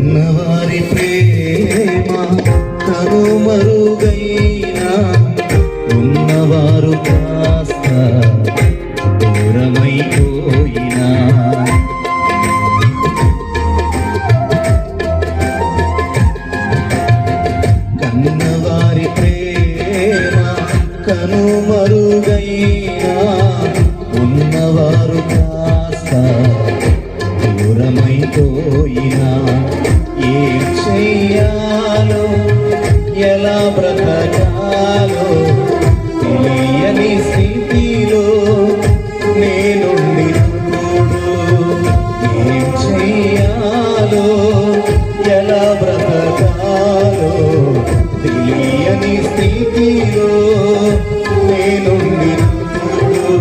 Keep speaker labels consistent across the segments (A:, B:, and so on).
A: ఉన్నవారి ప్రేమ తను మరుగైనా ఉన్నవారు కాస్త దూరమైపోయినా కన్నవారి ప్రేమ కను మరు బ్రతకాలో తెలియని స్థితిలో నేనుండినప్పుడు ఏం చెయ్యాలో ఎలా బ్రతకాలో తెలియని స్థితిలో నేనుండినప్పుడు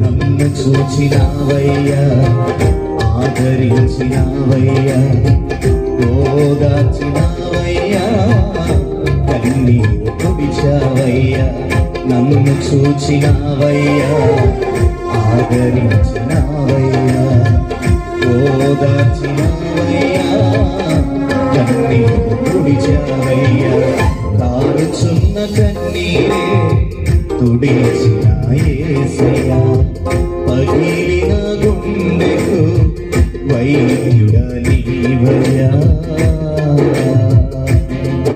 A: నన్ను చూచినావయ్యా ఆదరించినావయ్యా ఓదార్చినావయ్యా నీవు తుడిచావయ్యా నన్ను చూచినావయ్యా? ఆదరించినావయ్యా? ఓదార్చినావయ్యా? కన్నీరు తుడిచావయ్యా? కారుచున్న కన్నీరే తుడిచిన యేసయ్యా పగిలిన గుండెకు వైద్యుడ నీవయ్యా?